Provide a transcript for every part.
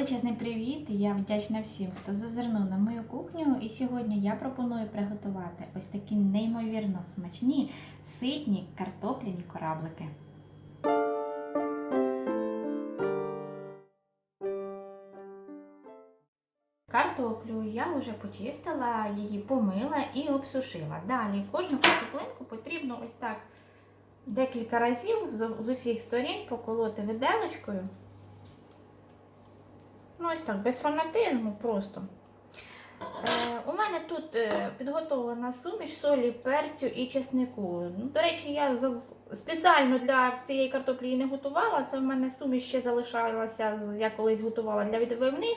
Величезний привіт! Я вдячна всім, хто зазирнув на мою кухню. І сьогодні я пропоную приготувати ось такі неймовірно смачні ситні картопляні кораблики. Картоплю я вже почистила, її помила і обсушила. Далі кожну картоплинку потрібно ось так декілька разів з- усіх сторін поколоти виделочкою. Ну, ось так, без фанатизму просто. Е, у мене тут е, підготовлена суміш солі, перцю і чеснику. Ну, до речі, я спеціально для цієї картоплі її не готувала. Це в мене суміш ще залишалася, я колись готувала для відбивних.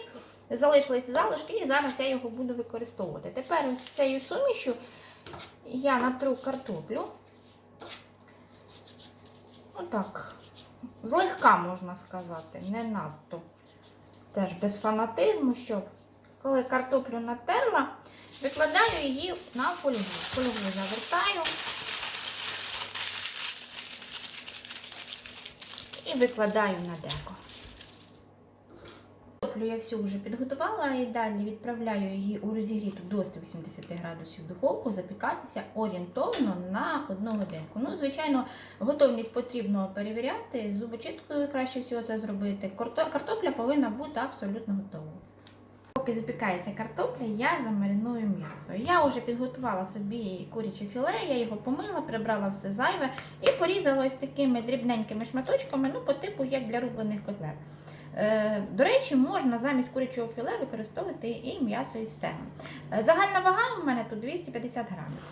Залишилися залишки і зараз я його буду використовувати. Тепер ось цією сумішю я натру картоплю. Отак. Злегка можна сказати, не надто теж без фанатизму, щоб коли картоплю натерла, викладаю її на фольгу. Фольгу завертаю і викладаю на деко. Картоплю я всю вже підготувала і далі відправляю її у розігріту до 180 градусів духовку запікатися орієнтовно на одну годинку. Ну, звичайно, готовність потрібно перевіряти. Зубочисткою краще всього це зробити. Картопля повинна бути абсолютно готова. Поки запікається картопля, я замариную м'ясо. Я вже підготувала собі куряче філе, я його помила, прибрала все зайве і порізала ось такими дрібненькими шматочками, ну, по типу як для рублених котлет. Е, До речі, можна замість курячого філе використовувати і м'ясо із стегом. Е, Загальна вага у мене тут 250 грамів.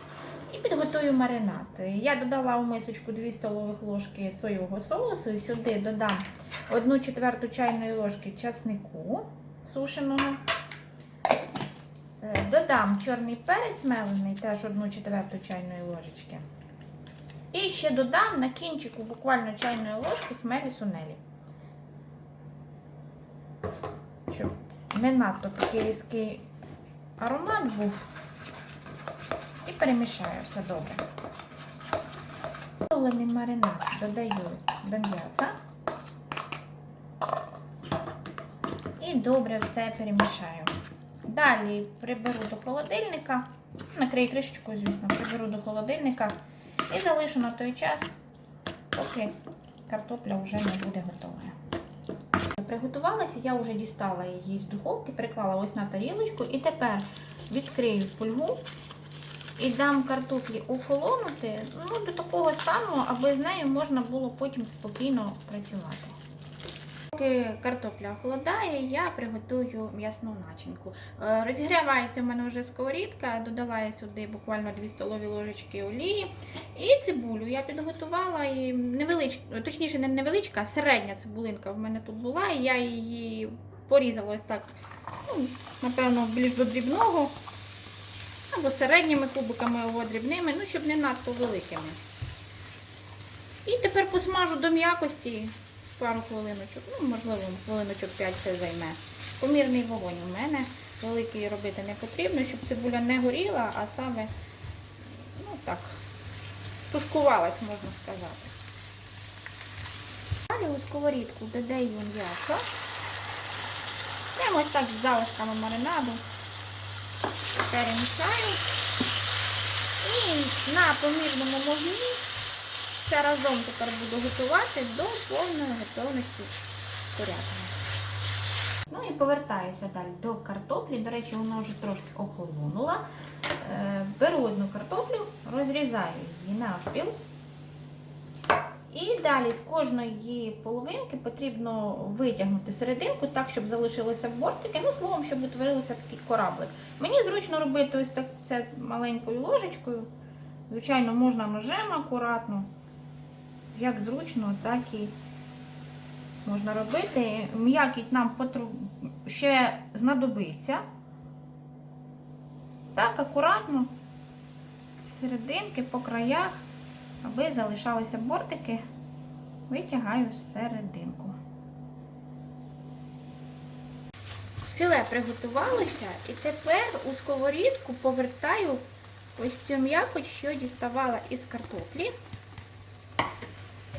І підготую маринад. Я додала у мисочку 2 столових ложки соєвого соусу і сюди додам 1 четверту чайної ложки часнику сушеного. Е, Додам чорний перець мелений, теж 1 четверту чайної ложечки. І ще додам на кінчику буквально чайної ложки хмелі сунелі. Щоб не надто такий різкий аромат був. І перемішаю все добре. Готовлений маринад додаю до м'яса. І добре все перемішаю. Далі приберу до холодильника, накрию кришечкою, звісно, приберу до холодильника і залишу на той час, поки картопля вже не буде готова. Приготувалася, я вже дістала її з духовки, приклала ось на тарілочку і тепер відкрию фольгу і дам картоплі охолонути ну, до такого стану, аби з нею можна було потім спокійно працювати. Поки картопля охолодає, я приготую м'ясну начинку. Е, Розігрівається в мене вже сковорідка, додала я сюди буквально 2 столові ложечки олії. І цибулю я підготувала і невеличка, точніше, не невеличка, а середня цибулинка в мене тут була, і я її порізала ось так, ну, напевно, більш до дрібного, або середніми кубиками, або дрібними, ну, щоб не надто великими. І тепер посмажу до м'якості пару хвилиночок, ну, можливо, хвилиночок 5 це займе. Помірний вогонь у мене. Великий робити не потрібно, щоб цибуля не горіла, а саме, ну так, тушкувалась, можна сказати. Далі у сковорідку додаю м'ясо. Прямо ось так з залишками маринаду. Перемішаю. І на помірному вогні це разом тепер буду готувати до повної готовності курятини. Ну і повертаюся далі до картоплі. До речі, вона вже трошки охолонула. Е, Беру одну картоплю, розрізаю її навпіл. І далі з кожної половинки потрібно витягнути серединку так, щоб залишилися бортики. Ну, словом, щоб утворилося такий кораблик. Мені зручно робити ось так це маленькою ложечкою. Звичайно, можна ножем акуратно. Як зручно, так і можна робити. М'якіть нам потру... ще знадобиться. Так, акуратно, з серединки по краях, аби залишалися бортики, витягаю серединку. Філе приготувалося і тепер у сковорідку повертаю ось цю м'якоть, що діставала із картоплі.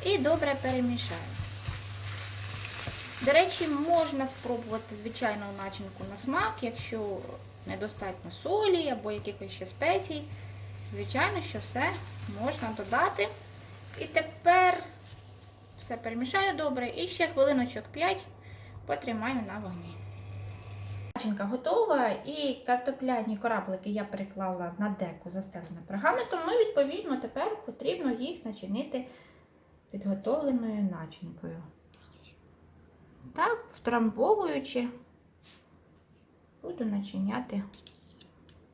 І добре перемішаю. До речі, можна спробувати звичайну начинку на смак, якщо недостатньо солі або якихось ще спецій. Звичайно, що все можна додати. І тепер все перемішаю добре і ще хвилиночок 5 потримаю на вогні. Начинка готова і картопляні кораблики я переклала на деку застелене пергаментом. Ну, відповідно, тепер потрібно їх начинити підготовленою начинкою. Так, втрамбовуючи, буду начиняти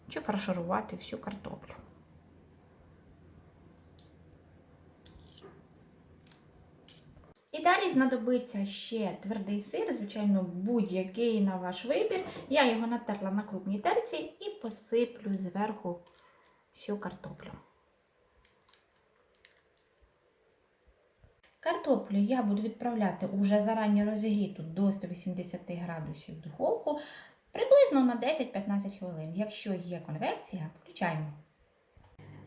чи фарширувати всю картоплю. І далі знадобиться ще твердий сир, звичайно, будь-який на ваш вибір. Я його натерла на крупній терці і посиплю зверху всю картоплю. Картоплю я буду відправляти уже зарані розігріту до 180 градусів в духовку приблизно на 10-15 хвилин. Якщо є конвекція, включаємо.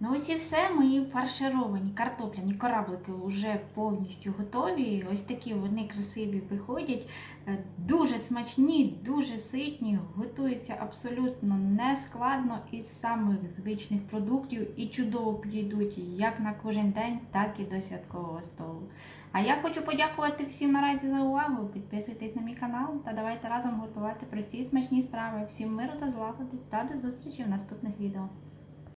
Ну ось і все, мої фаршировані картопляні кораблики вже повністю готові. Ось такі вони красиві виходять. Е, Дуже смачні, дуже ситні, готуються абсолютно нескладно із самих звичних продуктів і чудово підійдуть як на кожен день, так і до святкового столу. А я хочу подякувати всім наразі за увагу. Підписуйтесь на мій канал та давайте разом готувати прості і смачні страви. Всім миру та злагоди та до зустрічі в наступних відео.